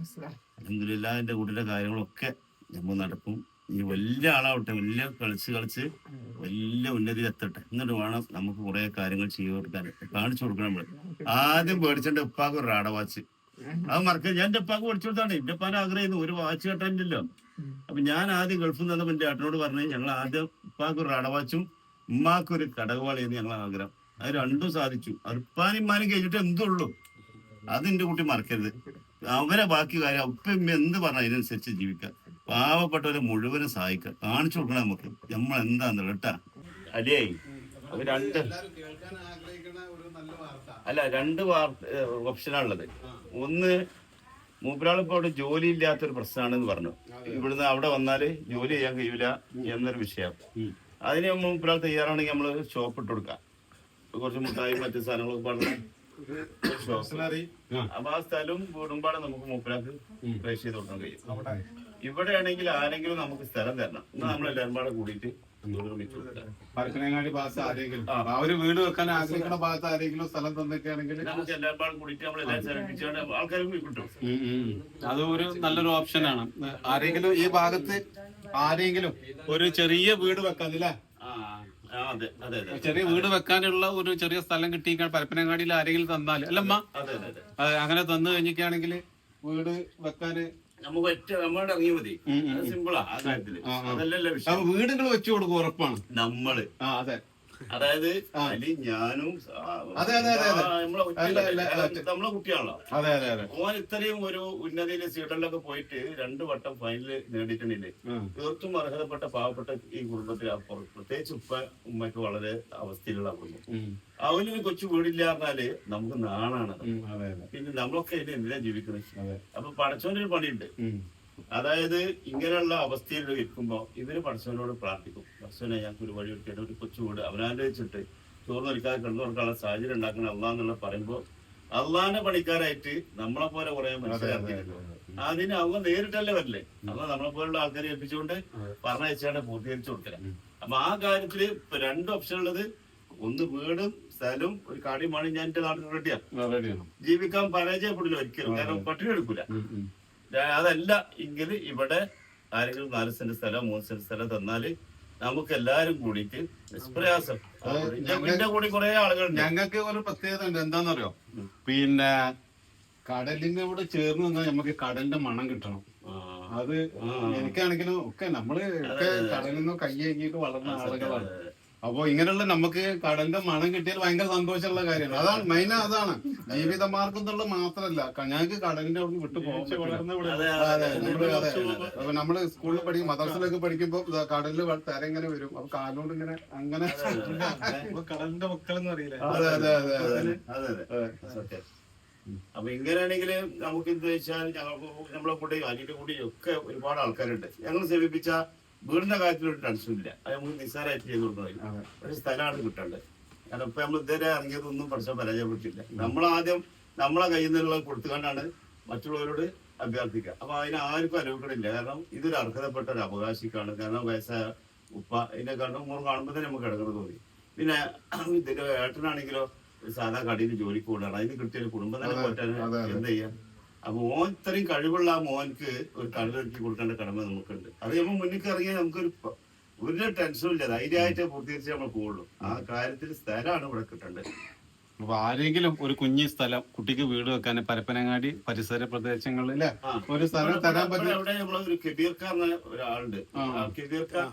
അലഹമില്ല എന്റെ കൂട്ടിലെ കാര്യങ്ങളൊക്കെ നമ്മൾ നടക്കും. ഈ വലിയ ആളാവട്ടെ വലിയ കളിച്ച് കളിച്ച് വലിയ ഉന്നതിയിൽ എത്തട്ടെ. എന്നിട്ട് വേണം നമുക്ക് കുറെ കാര്യങ്ങൾ ചെയ്തു കൊടുക്കാൻ. കാണിച്ചു കൊടുക്കണം നമ്മൾ. ആദ്യം പേടിച്ചെന്റെ ഉപ്പാക്ക് ഒരു റാഡ വാച്ച്. അത് മറക്ക ഞാൻ എന്റെ ഉപ്പാക്ക് പഠിച്ചു കൊടുത്താണ്. എന്റെ ഉപ്പാൻ ആഗ്രഹിക്കുന്നു ഒരു വാച്ച് കെട്ടാനില്ലല്ലോ അപ്പൊ ഞാൻ ആദ്യം ഗൾഫിൽ നിന്ന് എന്റെ ഏട്ടനോട് പറഞ്ഞു ഞങ്ങൾ ആദ്യം ഉപ്പാക്ക് ഒരു റാഡ വാച്ചും ഉമ്മാക്ക് ഒരു കടകവാളിയെന്ന് ഞങ്ങൾ ആഗ്രഹം. അത് രണ്ടും സാധിച്ചു. അത് ഉപ്പാനും ഇമ്മാനും കഴിഞ്ഞിട്ട് എന്തുള്ളൂ? അത് എന്റെ കുട്ടി മറക്കരുത്. അവരെ ബാക്കി കാര്യം ഉമ്മ എന്ത് പറഞ്ഞാൽ അതിനനുസരിച്ച് ജീവിക്കാം. പാവപ്പെട്ടവരെ മുഴുവനും സഹായിക്കാം. കാണിച്ചു കൊടുക്കണം നമുക്ക്. നമ്മൾ എന്താന്ന് കേട്ടാ. അല്ലേ അപ്പൊ രണ്ട് അല്ല രണ്ട് വാർത്ത ഓപ്ഷനാണുള്ളത്. ഒന്ന് മൂപ്പരാളിപ്പോ അവിടെ ജോലി ഇല്ലാത്തൊരു പ്രശ്നമാണെന്ന് പറഞ്ഞു. ഇവിടുന്ന് അവിടെ വന്നാൽ ജോലി ചെയ്യാൻ കഴിയൂല എന്നൊരു വിഷയം. അതിന് മൂപ്പരാൾ തയ്യാറാണെങ്കിൽ നമ്മൾ ഷോപ്പ് ഇട്ട് കൊടുക്കാം. കുറച്ച് മുട്ടായി മറ്റു സാധനങ്ങളൊക്കെ പറഞ്ഞ സ്റ്റേഷനറി അപ്പൊ ആ. സ്ഥലവും വീടുമ്പാടെ നമുക്ക് മൂപ്പരാക്ക് രജിസ്റ്റർ ചെയ്ത് കൊടുക്കാൻ കഴിയും. ഇവിടെ ആണെങ്കിൽ ആരെങ്കിലും നമുക്ക് സ്ഥലം തരണം. എന്നാ നമ്മൾ എല്ലാവരും പാടെ കൂടിയിട്ട് പരപ്പനങ്ങാടി ഭാഗത്ത് ആരെങ്കിലും ആ ഒരു വീട് വെക്കാൻ ആഗ്രഹിക്കുന്ന ഭാഗത്ത് ആരെങ്കിലും സ്ഥലം തന്നൊക്കെയാണെങ്കിൽ നമുക്ക് എല്ലാവരും പാടെ കൂടിയിട്ട് നമ്മൾ എല്ലാവരും സ്ഥലം ആൾക്കാരും കിട്ടും. അത് ഒരു നല്ലൊരു ഓപ്ഷനാണ് ആരെങ്കിലും ഈ ഭാഗത്ത് ആരെങ്കിലും ഒരു ചെറിയ വീട് വെക്കാൻ അല്ലേ ചെറിയ വീട് വെക്കാനുള്ള ഒരു ചെറിയ സ്ഥലം കിട്ടി പരപ്പനങ്ങാടിയിൽ ആരെങ്കിലും തന്നാൽ. അല്ലമ്മ അതെ അതെ അതെ. അങ്ങനെ തന്നു കഴിഞ്ഞിട്ടാണെങ്കിൽ വീട് വെക്കാന് നമുക്ക് ഒറ്റ നമ്മളുടെ ഇറങ്ങിയാൽ മതി. സിമ്പിളാ ആ കാര്യത്തിൽ. അതല്ലല്ലോ വീടുകൾ വെച്ചു കൊടുക്കും ഉറപ്പാണ്. നമ്മൾ. ആ അതെ. അതായത് ഞാനും നമ്മളെ കുട്ടിയാണല്ലോ. അതെ അതെ അതെ. ഓൻ ഇത്രയും ഒരു ഉന്നതിയിലെ സീറ്റിലൊക്കെ പോയിട്ട് രണ്ടു വട്ടം ഫൈനൽ നേടിയിട്ടുണ്ടില്ലേ ഉം. തീർത്തും അർഹതപ്പെട്ട പാവപ്പെട്ട ഈ കുടുംബത്തിൽ പ്രത്യേകിച്ച് ഉപ്പ ഉമ്മയ്ക്ക് വളരെ അവസ്ഥയിലുള്ള കുടുംബം അവന് അവനൊരു കൊച്ചു വീടില്ല പറഞ്ഞാൽ നമുക്ക് നാണാണ്. പിന്നെ നമ്മളൊക്കെ ഇതിന് എന്തിനാ ജീവിക്കുന്നത്? അപ്പൊ ഒരു പണിയുണ്ട്. അതായത് ഇങ്ങനെയുള്ള അവസ്ഥയിൽ ഇരിക്കുമ്പോ ഇവർ പടച്ചവനോട് പ്രാർത്ഥിക്കും. പടച്ചവനെ ഞങ്ങൾക്ക് ഒരു വഴി ഒരുക്കേണ്ട ഒരു കൊച്ചുകൂട് അവനാലോചിച്ചിട്ട് ചോറ് നിൽക്കാതെ കിടന്നു കൊടുക്കാനുള്ള സാഹചര്യം ഉണ്ടാക്കണം അള്ളാന്നുള്ള പറയുമ്പോൾ അള്ളാന്റെ പണിക്കാരായിട്ട് നമ്മളെ പോലെ കുറെ മനസ്സിലാക്കിയിട്ടുണ്ട് അതിന് അവ നേരിട്ടല്ലേ വരില്ലേ അപ്പൊ നമ്മളെ പോലുള്ള ആൾക്കാരെ ഏൽപ്പിച്ചുകൊണ്ട് പറഞ്ഞയച്ചാണ് പൂർത്തീകരിച്ചു കൊടുക്കല. അപ്പൊ ആ കാര്യത്തിൽ ഇപ്പൊ രണ്ട് ഓപ്ഷൻ ഉള്ളത്. ഒന്ന് വീടും സ്ഥലവും ഒരു കാടിയുമാണ് ഞാൻ എന്റെ നാട്ടിൽ റെഡിയാ റെഡിയാണ് ജീവിക്കാൻ പരാജയപ്പെടില്ല ഒരിക്കലും. കാരണം പട്ടിണി എടുക്കൂല. അതല്ല എങ്കിൽ ഇവിടെ ആരെങ്കിലും നാല് സെന്റ് സ്ഥലം മൂന്ന് സെന്റ് സ്ഥലം തന്നാൽ നമുക്ക് എല്ലാരും എന്റെ വീടിന്റെ കൂടി കുറെ ആളുകളുണ്ട്. ഞങ്ങൾക്ക് ഒരു പ്രത്യേകത ഉണ്ട്. എന്താണെന്നറിയോ? പിന്നെ കടലിന്റെ കൂടെ ചേർന്ന് നിന്നാൽ നമുക്ക് കടലിന്റെ മണം കിട്ടണം. അത് എനിക്കാണെങ്കിലും ഒക്കെ നമ്മൾ ഒക്കെ കടലിൽ നിന്ന് കൈ കഴുകിയിട്ട് വളർന്ന ആളുകളാണ്. അപ്പൊ ഇങ്ങനെയുള്ള നമുക്ക് കടലിന്റെ മണം കിട്ടിയാൽ ഭയങ്കര സന്തോഷമുള്ള കാര്യമാണ്. അതാണ് മെയിൻ അതാണ്. ജീവിതമാർഗം എന്നുള്ളത് മാത്രല്ല ഞങ്ങൾക്ക് കടലിന്റെ അവിടെ വിട്ടു പോകാൻ അതെ. നമ്മൾ സ്കൂളിൽ പഠിക്കും മദർസിലൊക്കെ പഠിക്കുമ്പോ കടലിൽ തിര ഇങ്ങനെ വരും. അപ്പൊ കാലുകൊണ്ട് ഇങ്ങനെ അങ്ങനെ കടലിന്റെ മക്കളെന്ന് എന്ന് അതെ അതെ അതെ അതെ. അതെ അപ്പൊ ഇങ്ങനെയാണെങ്കിൽ നമുക്ക് എന്ത് വെച്ചാൽ ഞങ്ങൾക്ക് നമ്മളെ കൂടെ അനിയുടെ കൂടി ഒക്കെ ഒരുപാട് ആൾക്കാരുണ്ട്. ഞങ്ങൾ സേവിപ്പിച്ച വീടിന്റെ കാര്യത്തിൽ ഒരു ടെൻഷൻ ഇല്ല. അത് നമുക്ക് നിസ്സാരമായിട്ട് ചെയ്ത് കൊടുക്കുന്നത് അതെ. ഒരു സ്ഥലമാണ് കിട്ടേണ്ടത്. കാരണം ഇപ്പൊ നമ്മൾ ഇതുവരെ ഇറങ്ങിയതൊന്നും പഠിച്ചാൽ പരാജയപ്പെട്ടില്ല നമ്മൾ ആദ്യം നമ്മളെ കയ്യിൽ നിന്നുള്ള കൊടുത്തുകൊണ്ടാണ് മറ്റുള്ളവരോട് അഭ്യർത്ഥിക്കുക. അപ്പൊ അതിന് ആർക്കും അനുഭവപ്പെടില്ല. കാരണം ഇതൊരു അർഹതപ്പെട്ട ഒരു അവകാശിക്കാണ്. കാരണം വയസ്സായ ഉപ്പ ഇതിന്റെ കാരണം മൂന്ന് കാണുമ്പോൾ തന്നെ നമുക്ക് ഇടങ്ങറ് തോന്നി. പിന്നെ ഇതിന്റെ ഏട്ടനാണെങ്കിലോ സാധാ കടയിൽ ജോലിക്ക് പോകണം അതിന് കിട്ടിയ കുടുംബം തന്നെ പോറ്റാൻ. എന്ത് ചെയ്യാം അപ്പൊ മോൻ ഇത്രയും കഴിവുള്ള ആ മോൻക്ക് ഒരു കടലൊരുക്കി കൊടുക്കേണ്ട കടമ നമുക്കുണ്ട്. അത് നമ്മൾ മുന്നിൽ ഇറങ്ങിയാൽ നമുക്കൊരു ഒരു ടെൻഷനും ഇല്ല. ധൈര്യമായിട്ട് പൂർത്തീകരിച്ച് നമ്മൾ പോകുള്ളൂ ആ കാര്യത്തിൽ സ്ഥലമാണ് ഇവിടെ കിട്ടേണ്ടത് അപ്പൊ ആരെങ്കിലും ഒരു കുഞ്ഞി സ്ഥലം കുട്ടിക്ക് വീട് വെക്കാൻ പരപ്പനങ്ങാടി പരിസര പ്രദേശങ്ങളിൽ അല്ലേ? ഒരു സ്ഥലം തരാൻ പറ്റും കെബീർക്കാരന് ഒരാളുണ്ട്. കെബീർക്കാർ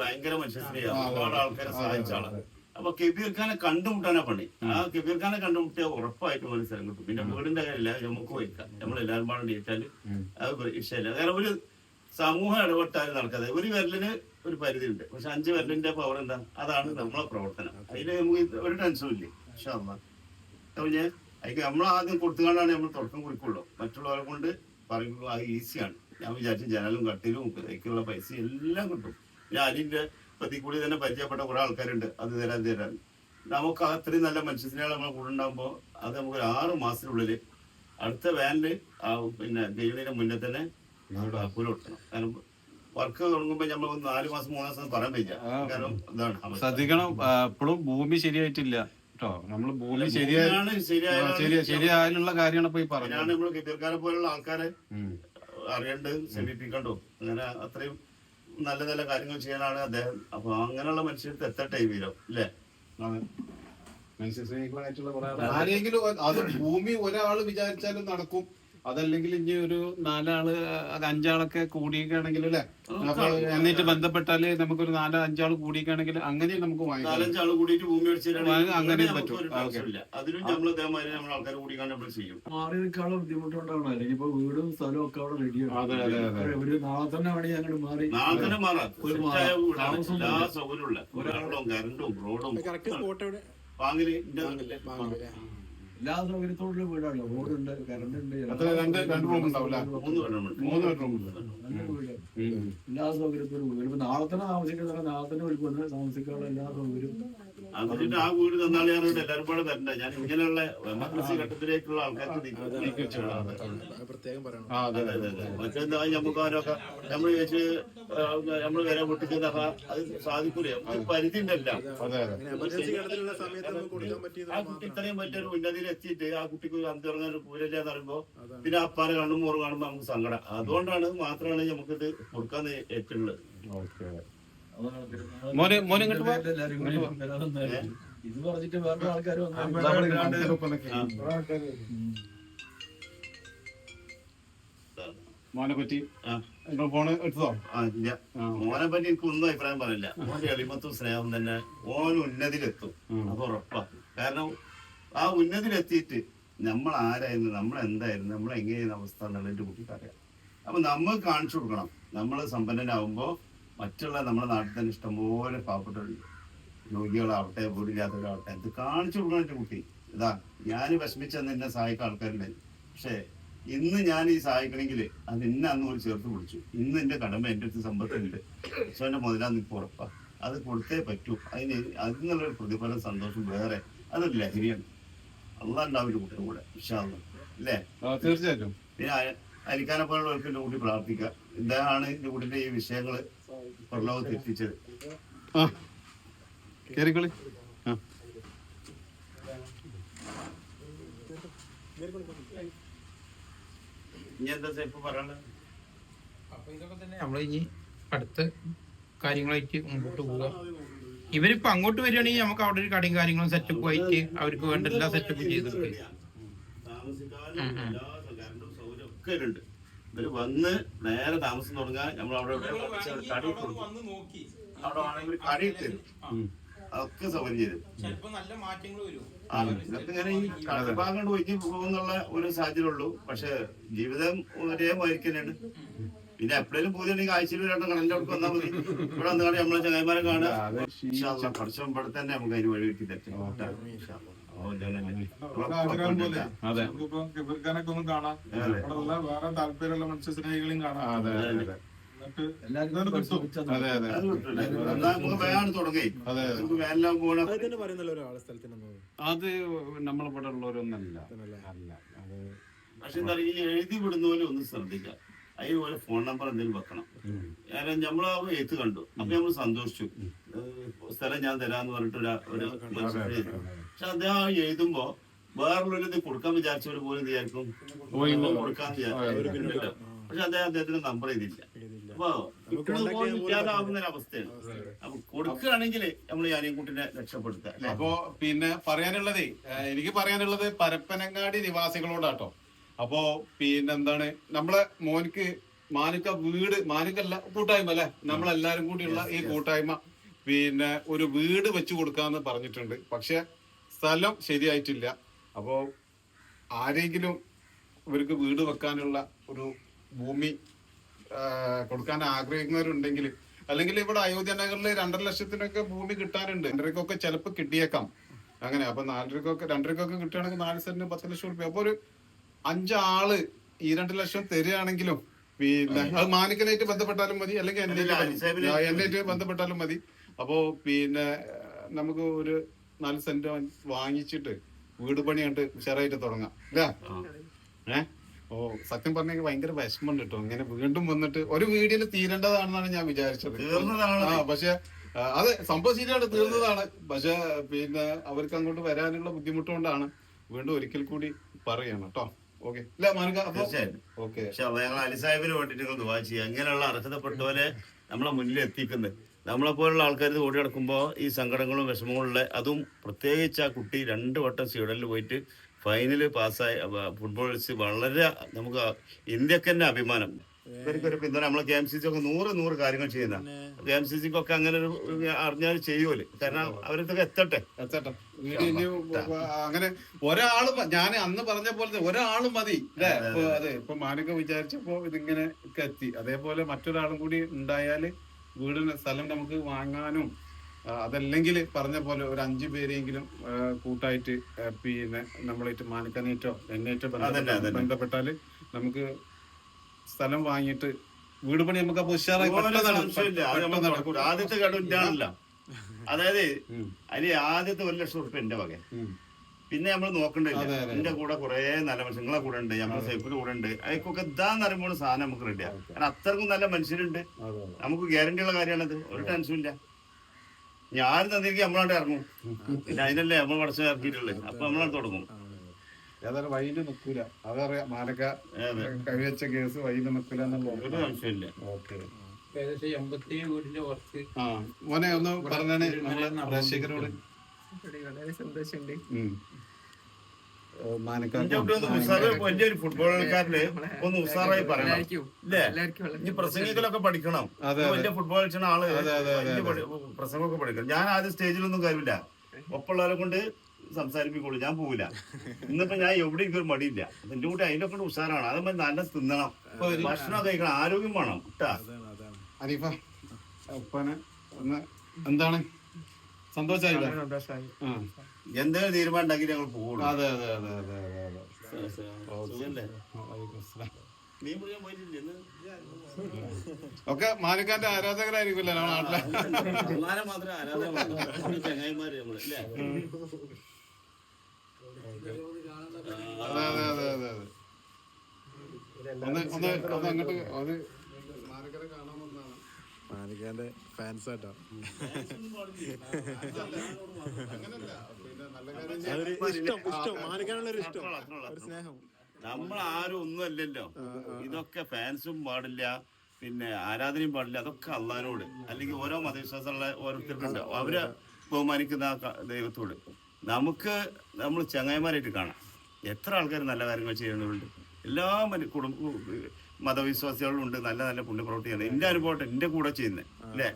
ഭയങ്കര മനുഷ്യ ഒരുപാട് ആൾക്കാരെ സഹായിച്ച ആളാണ്. അപ്പൊ കെബീർ ഖാനെ കണ്ടുമുട്ടാനാ പണി. ആ കെബീർ ഖാനെ കണ്ടുമുട്ടിയ ഉറപ്പായിട്ടും സ്ഥലം കിട്ടും. പിന്നെ വീടിന്റെ കാര്യമില്ല നമുക്ക് വയ്ക്കാം. നമ്മൾ എല്ലാവരും പാടെ ഡീറ്റാൽ അത് പ്രതീക്ഷയില്ല കാരണം ഒരു സമൂഹം ഇടപെട്ടാലും നടക്കാതെ ഒരു വിരലിന് ഒരു പരിധി ഉണ്ട് പക്ഷെ അഞ്ച് വിരലിന്റെ പവർ എന്താ? അതാണ് നമ്മളെ പ്രവർത്തനം. അതിന് നമുക്ക് ഒരു ടെൻഷനും ഇല്ലേ. പക്ഷെ അപ്പൊ ഞാൻ അതിന് നമ്മൾ ആദ്യം കൊടുത്തുകൊണ്ടാണ് നമ്മൾ തുടക്കം കുറിക്കുള്ളൂ. മറ്റുള്ളവരെ കൊണ്ട് പറയുമ്പോൾ അത് ഈസിയാണ് ഞാൻ വിചാരിച്ചു ജനലും കട്ടിലും അതിക്കുള്ള പൈസ എല്ലാം കിട്ടും. ഞാൻ അതിന്റെ പ്രതി കൂടി തന്നെ പരിചയപ്പെട്ട കുറെ ആൾക്കാരുണ്ട്. അത് തരാൻ തരാൻ നമുക്ക് അത്രയും നല്ല മനുഷ്യസ്നേഹം നമ്മളെ കൂടെ ഉണ്ടാകുമ്പോൾ അത് നമുക്ക് ഒരു ആറ് മാസത്തിനുള്ളിൽ അടുത്ത വാനിൽ ആ പിന്നെ ദൈവത്തിന്റെ മുന്നേ തന്നെ കൊടുക്കണം കാരണം വർക്ക് തുടങ്ങുമ്പോൾ നമ്മൾ നാല് മാസം മൂന്ന് മാസം പറയാൻ പറ്റില്ല കാരണം ഇതാണ്. ശ്രദ്ധിക്കണം. ഇപ്പോഴും ഭൂമി ശരിയായിട്ടില്ല. കേട്ടോ നമ്മൾ ഭൂമി ശരിയായാലുള്ള കാര്യമാണ് ഇപ്പൊ ഈ പറഞ്ഞത്. നമ്മൾ പോലുള്ള ആൾക്കാരെ. അറിയണ്ട് സമീപിക്കണ്ടോ അങ്ങനെ അത്രയും നല്ല നല്ല കാര്യങ്ങൾ ചെയ്യാനാണ് അദ്ദേഹം. അപ്പൊ അങ്ങനെയുള്ള മനുഷ്യർക്ക് എത്തട്ടെ ഈ വീരം അല്ലേ? മനുഷ്യ ആൾ. ആരെങ്കിലും അത് ഭൂമി ഒരാൾ വിചാരിച്ചാലും നടക്കും. അതല്ലെങ്കിൽ ഇനി ഒരു നാലാൾ അത് അഞ്ചാളൊക്കെ കൂടിയൊക്കെയാണെങ്കിൽ അല്ലെ? എന്നിട്ട് ബന്ധപ്പെട്ടാൽ നമുക്കൊരു നാലോ അഞ്ചാൾ കൂടിയൊക്കെയാണെങ്കിൽ അങ്ങനെ നമുക്ക് നാലഞ്ചാൾ കൂടിയിട്ട് ഭൂമി പറ്റും. അതിനും നമ്മൾ ഇതേമാതിരി നമ്മൾ ആൾക്കാർ കൂടിക്കാണ്ട് നമ്മൾ ചെയ്യും. മാറി നിൽക്കാനുള്ള ബുദ്ധിമുട്ടുണ്ടാവണം അല്ലെങ്കിൽ ഇപ്പൊ വീടും സ്ഥലവും ഒക്കെ അവിടെ റെഡിയാണ് നാളെ തന്നെ വേണമെങ്കിൽ അങ്ങോട്ട് മാറി. നാളെ തന്നെ മാറാം. എല്ലാ. സൗകര്യമുള്ള കറണ്ടും റോഡും എല്ലാ സൗകര്യത്തോടുള്ള വീടാണ്. റോഡുണ്ട് കറണ്ട് ഉണ്ട്. എല്ലാ സൗകര്യത്തോടും വീട്. ഇപ്പൊ നാളെ തന്നെ താമസിക്കുന്ന നാളെ തന്നെ ഒരു വന്ന് താമസിക്കാനുള്ള എല്ലാ സൗകര്യവും. അതിന് ആ വീട് തന്നാളി ഞാൻ എല്ലാവരും കൂടെ തരണ്ട ഞാൻ ഇങ്ങനെയുള്ള എമർജൻസി ഘട്ടത്തിലേക്കുള്ള ആൾക്കാർക്ക് നീക്കി- പറയണം. അതെ അതെ, അതെ. മറ്റെന്താ നമുക്കാരൊക്കെ നമ്മൾ ചോദിച്ച് നമ്മൾ വരെ പൊട്ടിക്കുന്ന അത് സാധിക്കൂലേ? ഒരു പരിധി ഉണ്ടല്ലോ ആ കുട്ടി ഇത്രയും വലിയൊരു ഉന്നതിയിൽ എത്തിയിട്ട് ആ കുട്ടിക്ക് ഒരു അന്തിറങ്ങാൻ ഒരു പൂരല്ല എന്ന് പറയുമ്പോ പിന്നെ അപ്പാനെ കണ്ണും മോറും കാണുമ്പോ നമുക്ക് സങ്കടം. അതുകൊണ്ടാണ് മാത്രമാണ് നമുക്കിത് കൊടുക്കാൻ ഏറ്റുള്ളത്. മോനെ ഇത് പറഞ്ഞിട്ട് വേറെ ആൾക്കാർ മോനെ പറ്റി ഫോണ് ഇല്ല. മോനെ എനിക്ക് ഒന്നും അഭിപ്രായം പറയില്ല. മോന്റെ എളിമത്തും സ്നേഹം തന്നെ ഓൻ ഉന്നതിലെത്തും. അത് ഉറപ്പാ. കാരണം ആ ഉന്നതിലെത്തിയിട്ട് നമ്മൾ ആരായിരുന്നു നമ്മൾ എന്തായിരുന്നു നമ്മൾ എങ്ങനെയായിരുന്നു അവസ്ഥ എന്നുള്ളതിന്റെ കുട്ടിക്കറിയാം അപ്പൊ നമ്മൾ കാണിച്ചു കൊടുക്കണം. നമ്മൾ സമ്പന്നനാവുമ്പോ മറ്റുള്ള നമ്മുടെ നാട്ടിൽ തന്നെ ഇഷ്ടംപോലെ പാവപ്പെട്ട രോഗികളാവട്ടെ വീടില്ലാത്തവരാവട്ടെ ഇത് കാണിച്ചു കൊടുക്കണം എന്റെ കുട്ടി. ഇതാ ഞാൻ വിഷമിച്ചെന്ന് എന്നെ സഹായിക്കാൻ ആൾക്കാരുണ്ടായി പക്ഷേ ഇന്ന് ഞാൻ ഈ സഹായിക്കണമെങ്കിൽ അത് എന്നെ അന്ന് ഒരു ചേർത്ത് പിടിച്ചു. ഇന്ന് എന്റെ കടമ എന്റെ അടുത്ത് സമ്പത്തുണ്ട്. ഈശോന്റെ മുതലാന്ന് ഇപ്പോൾ ഉറപ്പാ. അത് കൊടുത്തേ പറ്റൂ. അതിന് അതിനുള്ളൊരു പ്രതിഫലം സന്തോഷം വേറെ. അത് ലഹരിയാണ്. അള്ളാഹ് ഉണ്ടാവില്ല കുട്ടിയുടെ കൂടെ വിശാല അല്ലേ? തീർച്ചയായിട്ടും. പിന്നെ അരിക്കാനെ പോലുള്ളവർക്ക് എന്റെ കൂട്ടി പ്രാർത്ഥിക്കുക. ഇദ്ദേഹമാണ് എന്റെ കുട്ടിന്റെ ഈ വിഷയങ്ങൾ. എത്തിച്ചത് ആ. ആ. അപ്പൊ ഇതൊക്കെ തന്നെ നമ്മൾ അടുത്ത കാര്യങ്ങളായിട്ട് മുമ്പോട്ട് പോവുക. ഇവരിപ്പോ അങ്ങോട്ട് വരികയാണെങ്കിൽ നമുക്ക് അവിടെ ഒരു കടയും കാര്യങ്ങളും സെറ്റപ്പ് ആയിട്ട് അവർക്ക് വേണ്ട എല്ലാ സെറ്റപ്പും ചെയ്തിട്ടുണ്ട് ഇവർ വന്ന് നേരെ താമസം തുടങ്ങാൻ നമ്മൾ അവിടെ കട അവിടെ ആണെങ്കിൽ കടി തരും. അതൊക്കെ സൗകര്യം ചെയ്തു നല്ല മാറ്റങ്ങൾ വരും. ആ ഇതൊക്കെ ഇങ്ങനെ ഈ കടഭാഗം കൊണ്ട് ഒഴിഞ്ഞു പോകുന്നുള്ള ഒരു സാഹചര്യം ഉള്ളൂ പക്ഷെ ജീവിതം ഒരേ മരിക്കലാണ് പിന്നെ എപ്പോഴും പോയിട്ടുണ്ടെങ്കിൽ ആഴ്ചയിൽ രണ്ടും കടലിന്റെ അടുത്ത് വന്നാൽ മതി. ഇവിടെ വന്ന് കാണി നമ്മളെ ചങ്ങായിമാരെ കാണാം പഠിച്ചപ്പോൾ തന്നെ നമുക്ക് അതിന് വഴി വെക്കി നമുക്കിപ്പോ കിബിർക്കാനൊക്കെ ഒന്നും കാണാം. അതെ. അവിടെ ഉള്ള വേറെ താല്പര്യമുള്ള മനുഷ്യ സ്നേഹികളും കാണാം. അതെ നമ്മളെ ഇവിടെ ഉള്ളവരൊന്നല്ല? അല്ല അത് പക്ഷെ എന്താ ഈ എഴുതി വിടുന്ന പോലെ ഒന്ന് ശ്രദ്ധിക്കാം. അതേപോലെ ഫോൺ നമ്പർ എന്തെങ്കിലും വെക്കണം. കാരണം നമ്മൾ ആ എഴുത്ത് കണ്ടു. അപ്പൊ നമ്മൾ സന്തോഷിച്ചു. സ്ഥലം ഞാൻ തരാന്ന് പറഞ്ഞിട്ട് ഒരു. പക്ഷെ അദ്ദേഹം ആ എഴുതുമ്പോ വേറൊരു ഇത് കൊടുക്കാൻ വിചാരിച്ചവര് പോലും വിചാരിക്കും. കൊടുക്കാൻ വിചാരിക്കും. പക്ഷെ അദ്ദേഹം അദ്ദേഹത്തിന് നമ്പർ ചെയ്തില്ല അപ്പൊ കിട്ടുന്നത് ഇല്ലാതാവുന്ന ഒരു അവസ്ഥയാണ്. അപ്പൊ കൊടുക്കുകയാണെങ്കിൽ നമ്മൾ രക്ഷപ്പെടുത്തുക അപ്പോ പിന്നെ പറയാനുള്ളതേ എനിക്ക് പറയാനുള്ളത് പരപ്പനങ്ങാടി നിവാസികളോടാട്ടോ. അപ്പോ പിന്നെന്താണ് നമ്മളെ മോനിക്ക് മാനുക്ക വീട് മാനുക്കല്ല കൂട്ടായ്മ അല്ലെ? നമ്മളെല്ലാരും കൂടിയുള്ള ഈ കൂട്ടായ്മ. പിന്നെ ഒരു വീട് വെച്ചു കൊടുക്കാന്ന് പറഞ്ഞിട്ടുണ്ട്. പക്ഷെ സ്ഥലം ശരിയായിട്ടില്ല. അപ്പോൾ ആരെങ്കിലും ഇവർക്ക് വീട് വെക്കാനുള്ള ഒരു ഭൂമി കൊടുക്കാൻ ആഗ്രഹിക്കുന്നവരുണ്ടെങ്കിൽ അല്ലെങ്കിൽ ഇവിടെ അയോധ്യ നഗറിൽ രണ്ടര ലക്ഷത്തിനൊക്കെ ഭൂമി കിട്ടാനുണ്ട്. രണ്ടരക്കൊക്കെ ചിലപ്പോൾ കിട്ടിയേക്കാം. അങ്ങനെ അപ്പൊ നാലരക്കൊക്കെ രണ്ടരക്കൊക്കെ കിട്ടുകയാണെങ്കിൽ നാല് സെന്റിന് പത്ത് ലക്ഷം റുപ്യ അപ്പൊ ഒരു അഞ്ചാൾ ഈ രണ്ട് ലക്ഷം തരികയാണെങ്കിലും പിന്നെ അത്. മാനിക്കനായിട്ട് ബന്ധപ്പെട്ടാലും മതി അല്ലെങ്കിൽ എന്നെ എന്നായിട്ട് ബന്ധപ്പെട്ടാലും മതി. അപ്പോ പിന്നെ നമുക്ക് ഒരു നാല് സെന്റ് വാങ്ങിച്ചിട്ട് വീട് പണി കണ്ട് ഉഷാറായിട്ട് തുടങ്ങാം. അല്ലേ ഓ സത്യം പറഞ്ഞെങ്കിൽ ഭയങ്കര വിഷമമുണ്ട് കേട്ടോ. ഇങ്ങനെ വീണ്ടും വന്നിട്ട് ഒരു വീഡിയോയിൽ തീരേണ്ടതാണെന്നാണ് ഞാൻ വിചാരിച്ചത്. ആ പക്ഷെ അതെ സംഭവം ശരിയാണ് തീർന്നതാണ്. പക്ഷെ പിന്നെ അവർക്ക് അങ്ങോട്ട് വരാനുള്ള ബുദ്ധിമുട്ടുകൊണ്ടാണ് വീണ്ടും ഒരിക്കൽ കൂടി പറയണം കേട്ടോ. ഓക്കെ. തീർച്ചയായും അലിസാഹിബിന് വേണ്ടിട്ട് ദുവാ ചെയ്യുക അങ്ങനെയുള്ള അർഹതപ്പെട്ടവരെ നമ്മളെ മുന്നിൽ എത്തിക്കുന്നത് നമ്മളെ പോലുള്ള ആൾക്കാർ ഓടി നടക്കുമ്പോൾ ഈ സങ്കടങ്ങളും വിഷമങ്ങളുള്ള അതും പ്രത്യേകിച്ച് ആ കുട്ടി രണ്ട് വട്ടം സ്വീഡനിൽ പോയിട്ട് ഫൈനൽ പാസ്സായി ഫുട്ബോൾ കളിച്ച് വളരെ നമുക്ക് ഇന്ത്യയ്ക്ക് തന്നെ അഭിമാനം. ഇവർക്കൊരു പിന്തുണ. നമ്മളെ കെ എം സി സി ഒക്കെ നൂറ് നൂറ് കാര്യങ്ങൾ ചെയ്യുന്ന. കെ എം സി സിക്ക് ഒക്കെ അങ്ങനെ ഒരു അറിഞ്ഞാൽ ചെയ്യുമല്ലോ കാരണം അവരത്തൊക്കെ എത്തട്ടെ. എത്തട്ടെ. അങ്ങനെ ഒരാളും ഞാൻ അന്ന് പറഞ്ഞ പോലെ ഒരാളും മതി. അതെ ഇപ്പൊ മാനക വിചാരിച്ചപ്പോ ഇതിങ്ങനെ എത്തി. അതേപോലെ മറ്റൊരാളും കൂടി ഉണ്ടായാൽ വീടിന് സ്ഥലം നമുക്ക് വാങ്ങാനും അതല്ലെങ്കിൽ പറഞ്ഞ പോലെ ഒരു അഞ്ചു പേരെങ്കിലും കൂട്ടായിട്ട് പിന്നെ നമ്മളായിട്ട് മാനക്കനേറ്റോ എന്നേറ്റോ. ബന്ധപ്പെട്ടാൽ നമുക്ക് സ്ഥലം വാങ്ങിയിട്ട് വീട് പണി നമുക്ക് അപ്പൊ ഉഷാറായി. ആദ്യത്തെ അതായത് ഉം. അതിന് ആദ്യത്തെ ഒരു ലക്ഷം റുപ്യ എന്റെ വക ഉം. പിന്നെ നമ്മൾ നോക്കണ്ടില്ല. എന്റെ കൂടെ കുറെ നല്ല മനുഷ്യങ്ങളെ കൂടെ ഉണ്ട് നമ്മുടെ സേഫിന്റെ കൂടെ ഉണ്ട്. അതൊക്കെ ഇതാന്ന് പറയുമ്പോൾ സാധനം നമുക്ക് റെഡിയാ കാരണം അത്രക്കും നല്ല മനുഷ്യരുണ്ട്. നമുക്ക് ഗ്യാരണ്ടി ഉള്ള കാര്യമാണത്. ഒരു ടെൻഷനും ഇല്ല. ഞാൻ തന്നിരിക്കും നമ്മളാണ്ട് ഇറങ്ങും. പിന്നെ അതിനല്ലേ നമ്മൾ പഠിച്ചു ഇറക്കിയിട്ടുള്ളത്. അപ്പൊ നമ്മളാണ് തുടങ്ങും. ഏതായാലും വൈകിൽ നിൽക്കൂല അതറിയാം മാനക്ക കേസ് നിൽക്കൂല എന്നുള്ള സംശയമില്ല ഓക്കെ. ഏകദേശം എൺപത്തേഴ് വീടിന്റെ കുറച്ച് ആ മോനെ ഒന്ന് പറഞ്ഞാണ് നമ്മളെ പ്രേക്ഷകരോട്. വളരെ സന്തോഷമുണ്ട് ഉം. ഏ, മാനക്ക എന്റെ കുട്ടി ഒന്ന് ഉസാറ് വലിയൊരു ഫുട്ബോൾ കളിക്കാരന് ഒന്ന് ഉസാറായി പറയണം. ഇനി പ്രസംഗിക്കലൊക്കെ പഠിക്കണം. അതെ, വലിയ ഫുട്ബോൾ കളിച്ച ആൾ പ്രസംഗമൊക്കെ പഠിക്കണം. ഞാൻ ആദ്യം സ്റ്റേജിലൊന്നും കാര്യമില്ല. ഒപ്പമുള്ളവരെ കൊണ്ട് സംസാരിപ്പിക്കുള്ളൂ ഞാൻ പോവില്ല. ഇന്നിപ്പോ ഞാൻ എവിടെ ഒരു മടിയില്ല. എന്റെ കൂട്ടി അതിന്റെ കൂടെ ഉഷാറാണ് അത് മതി നല്ല തിന്നണം. ഭക്ഷണം കഴിക്കണം. ആരോഗ്യം വേണം. അനീഫ ഒന്ന് എന്താണ്? സന്തോഷായില്ല? സന്തോഷമായി ആ. എന്തെങ്കിലും തീരുമാനം ഉണ്ടാക്കി ഞങ്ങൾ പോകും അതെ അതെ അതെ അതെ അതെ ഒക്കെ മാലിക്കാന്റെ ആരാധകരായിരിക്കുമല്ലോ നമ്മുടെ നാട്ടിലെ. ചങ്ങായിമാര് നമ്മൾ അല്ലേ? അതെ അതെ അതെ അതെ അതെ. ഒന്ന് ഒന്ന് ഒന്ന് അങ്ങോട്ട് അത് മാനക്കരെ കാണാൻ വന്നതാണ്. മാനിക്കാന്റെ ഫാൻസ് ആട്ടോ അങ്ങനല്ല ഇഷ്ടം ഇഷ്ടം മാനിക്കാനുള്ള ഒരു ഇഷ്ടം. അത്രേ ഉള്ളൂ, അത്രേ ഉള്ളൂ. ഒരു സ്നേഹം. നമ്മൾ ആരും ഒന്നും അല്ലല്ലോ ഇതൊക്കെ ഫാൻസും പാടില്ല പിന്നെ ആരാധനയും പാടില്ല അതൊക്കെ അള്ളഹാനോട് അല്ലെങ്കിൽ ഓരോ മതവിശ്വാസമുള്ള ഓരോരുത്തർക്കുണ്ട്. അവരെ ബഹുമാനിക്കുന്ന ആ ദൈവത്തോട്. നമുക്ക് നമ്മൾ ചങ്ങായിമാരായിട്ട് കാണാം. എത്ര ആൾക്കാർ നല്ല കാര്യങ്ങൾ ചെയ്യുന്നുണ്ട്. എല്ലാ മന കുടുംബ മതവിശ്വാസികളും ഉണ്ട്. നല്ല നല്ല പുണ്യപ്രവർത്തിയാണ്. എന്റെ അനുഭവം എന്റെ കൂടെ ചെയ്യുന്നത്. അല്ലേ?